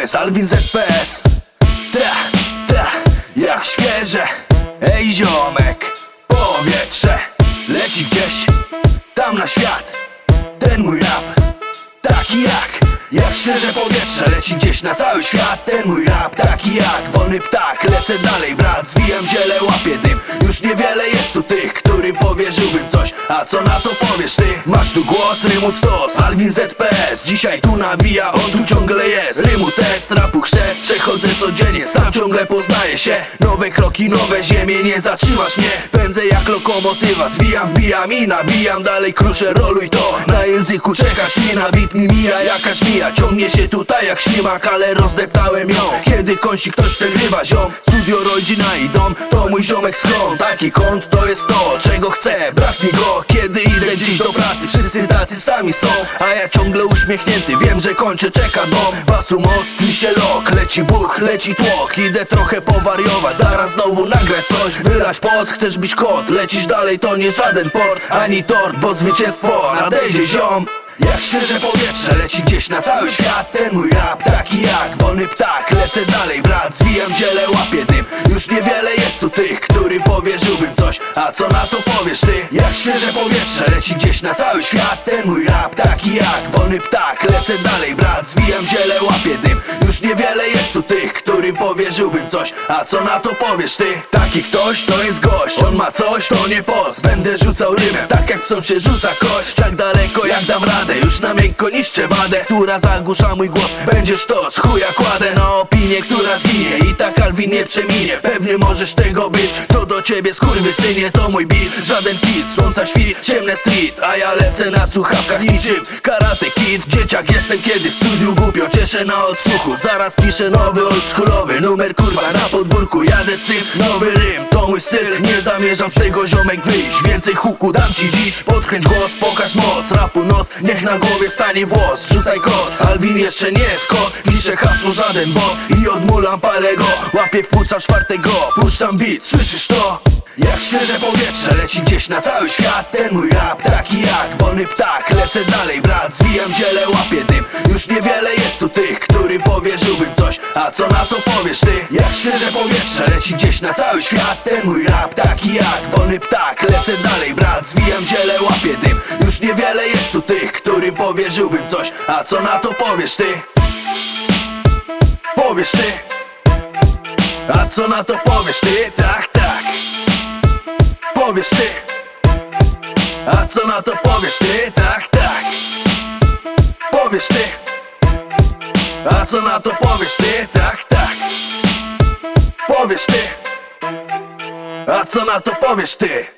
jest Alvin ZPS Ta, ta, jak świeże. Ej ziomek, powietrze Leci gdzieś, tam na świat. Ten mój rap, taki jak jak świeże powietrze leci gdzieś na cały świat. Ten mój rap taki jak wolny ptak. Lecę dalej brat, zwijam ziele, łapię dym. Już niewiele jest tu tych, którym powierzyłbym coś A co na to powiesz ty? Masz tu głos, rymów stos, Alvin ZPS Dzisiaj tu nawija, on tu ciągle jest. Rymu test, rapu chrzest, przechodzę codziennie Sam ciągle poznaję się Nowe kroki, nowe ziemie, nie zatrzymasz mnie. Pędzę jak lokomotywa, zwijam, wbijam i nawijam Dalej. Kruszę, roluj to. Na języku czeka ślina, bit mi mija jakaś mija. Ciągnie się tutaj jak ślimak, ale rozdeptałem ją. Kiedy kończy ktoś przegrywa ziom. Studio, rodzina i dom, to mój ziomek schron Taki kąt to jest to, czego chcę. Brak mi go, kiedy idę gdzieś do pracy. Wszyscy tacy sami są, a ja ciągle uśmiechnięty. Wiem, że kończę, czeka dom. Basu most, mi się lok, leci buch, leci tłok. Idę trochę powariować, zaraz znowu nagrać coś Wylać pot, chcesz być kot, lecisz dalej to nie żaden port Ani tort, bo zwycięstwo nadejdzie ziom. Jak świeże powietrze leci gdzieś na cały świat. Ten mój rap taki jak wolny ptak. Lecę dalej brat, zwijam ziele, łapię dym. Już niewiele jest tu tych, którym powierzyłbym coś A co na to powiesz ty? Jak świeże powietrze leci gdzieś na cały świat Ten mój rap taki jak wolny ptak. Lecę dalej brat, zwijam ziele, łapię dym. Już niewiele jest tu tych, którym powierzyłbym coś A co na to powiesz ty? Taki ktoś to jest gość On ma coś, to nie post. Będę rzucał rymem, tak jak psom się rzuca kość. Tak daleko jak dam radę Już na miękko niszczę wadę. Która zagłusza mój głos Będziesz to, z chuja kładę. Na opinię, która zginie I tak Alvin nie przeminie. Pewnie możesz tego być To do ciebie skurwysynie To mój beat, żaden kit Słońca świt, ciemne street. A ja lecę na słuchawkach niczym Karate kid, dzieciak jestem kiedy w studiu głupio Cieszę na odsłuchu. Zaraz piszę nowy oldschoolowy Numer kurwa na podwórku Jadę z tym, nowy rym To mój styl, nie zamierzam z tego ziomek wyjść. Więcej huku dam ci dziś Podkręć głos, pokaż moc. Rapu noc, niech na głowie stanie włos. Rzucaj koc, Alvin jeszcze nie kot Piszę hasło żaden bot I odmulam palę go. Łapię w płuca czwartego Puszczam beat, słyszysz to? Jak świeże powietrze leci gdzieś na cały świat Ten mój rap taki jak wolny ptak Lecę dalej brat, zwijam ziele, łapię dym Już niewiele jest tu tych, którym powierzyłbym coś A co na to powiesz ty? Jak świeże powietrze leci gdzieś na cały świat Ten mój rap taki jak wolny ptak Lecę dalej brat, zwijam ziele, łapię dym Już niewiele jest tu tych, którym powierzyłbym coś A co na to powiesz ty? Powiesz ty? A co na to powiesz ty? Tak, повести А цената повести, так, так. Повести А цената повести, так, так. Повести А цената повести